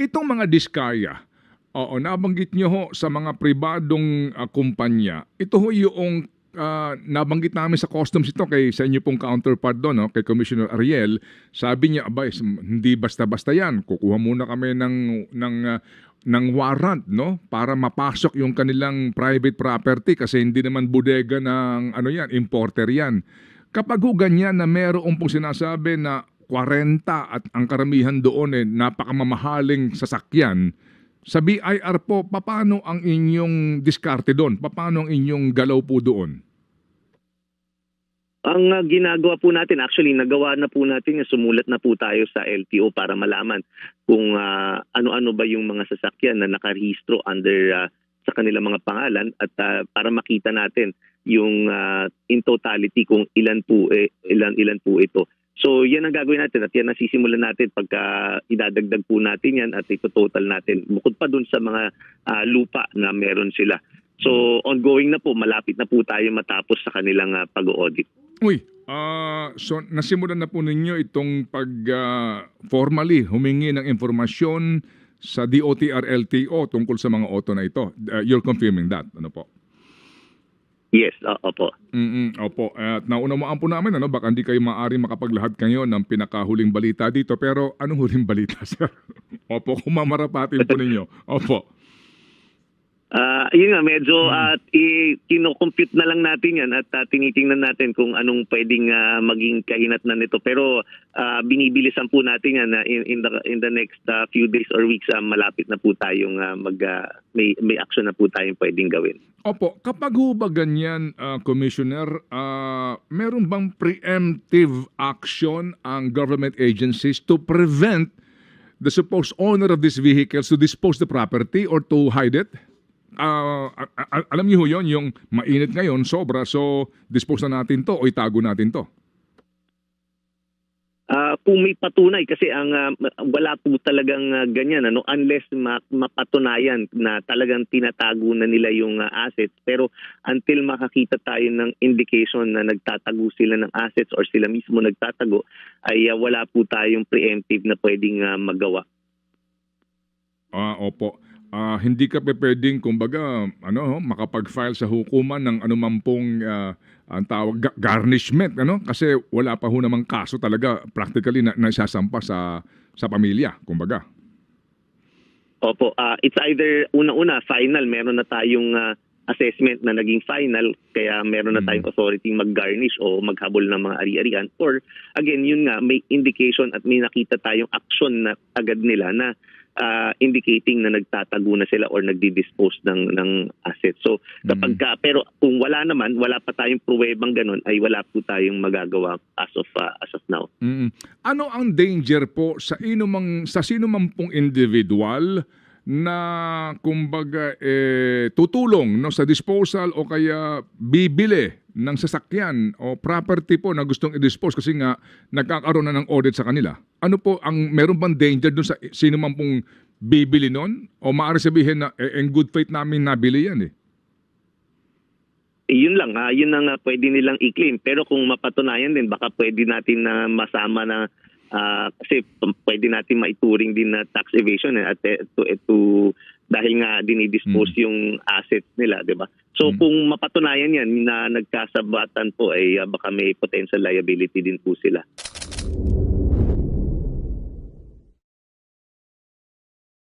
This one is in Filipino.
Itong mga diskaya, oo, nabanggit nyo ho sa mga pribadong ah, kumpanya, ito ho yung ah, nabanggit namin sa customs ito kay sa inyo pong counterpart doon, no, kay Commissioner Ariel, sabi niya, abay, hindi basta-basta yan. Kukuha muna kami ng, ng, ah, ng warrant, no, para mapasok yung kanilang private property kasi hindi naman bodega ng, ano yan, importer yan. Kapag ganyan na meron pong sinasabi na 40 at ang karamihan doon eh napakamamahaling sasakyan, sa BIR po, paano ang inyong diskarte doon? Paano ang inyong galaw po doon? Ang uh, ginagawa po natin, actually nagawa na po natin, sumulat na po tayo sa LTO para malaman kung ah, ano-ano ba yung mga sasakyan na nakarehistro under ah, sa kanilang mga pangalan at ah, para makita natin yung ah, in totality kung ilan po eh, ilan ilan po ito. So yan ang gagawin natin at yan ang sisimulan natin pagka idadagdag po natin yan at ito-total natin. Bukod pa dun sa mga ah, lupa na meron sila. So ongoing na po, malapit na po tayo matapos sa kanilang ah, pag-audit. Uy, ah, so nasimulan na po ninyo itong pag ah, formally humingi ng informasyon sa DOTR LTO tungkol sa mga auto na ito. Ah, you're confirming that, ano po? Yes, uh, opo. Mm opo. At naunawaan po namin, ano, baka hindi kayo maaari makapaglahad kayo ng pinakahuling balita dito. Pero anong huling balita, sir? opo, kung mamarapatin po ninyo. Opo. Ah, yun nga medyo at i kino-compute na lang natin 'yan at ah, tinitingnan natin kung anong pwedeng ah, maging kahinatnan nito pero ah, binibilisan po natin 'yan na in, in the in the next ah, few days or weeks ah, malapit na po tayong ah, mag ah, may may action na po tayong pwedeng gawin. Opo, kapag ho ba ganyan, ah, Commissioner, ah, meron bang preemptive action ang government agencies to prevent the supposed owner of these vehicles to dispose the property or to hide it? A- alam niyo ho yun, yung mainit ngayon, sobra, so dispose na natin to o itago natin to. Ah, kung may patunay kasi ang ah, wala po talagang ah, ganyan ano unless ma- mapatunayan na talagang tinatago na nila yung ah, assets pero until makakita tayo ng indication na nagtatago sila ng assets or sila mismo nagtatago ay ah, wala po tayong preemptive na pwedeng ah, magawa. Ah, opo. Ah, hindi ka pe pwedeng kumbaga ano makapag-file sa hukuman ng anumang pong ah, ang tawag ga- garnishment ano kasi wala pa ho namang kaso talaga practically na naisasampa sa sa pamilya kumbaga. Opo, ah, it's either una-una final meron na tayong ah, assessment na naging final kaya meron na Mm. tayong authority mag-garnish o maghabol ng mga ari-arian or again yun nga may indication at may nakita tayong action na agad nila na ah, indicating na nagtatago na sila or nagdi-dispose ng ng assets. So kapag ka, pero kung wala naman, wala pa tayong pruwebang ganun ay wala po tayong magagawa as of ah, as of now. Mm. Ano ang danger po sa inumang sa sino man pong individual na kumbaga eh, tutulong no sa disposal o kaya bibili ng sasakyan o property po na gustong i-dispose kasi nga nagkakaroon na ng audit sa kanila. Ano po ang meron bang danger dun sa sino man pong bibili nun o maaari sabihin na eh, in good faith namin nabili yan eh. Eh, yun lang, ah, yun ang ah, pwede nilang i-claim. Pero kung mapatunayan din, baka pwede natin na masama na ah, kasi pwede natin maituring din na tax evasion eh, at eh, to, eh, to- dahil nga dinidispose yung assets nila, 'di ba? So Mm. kung mapatunayan 'yan na nagkasabatan po ay ah, baka may potential liability din po sila.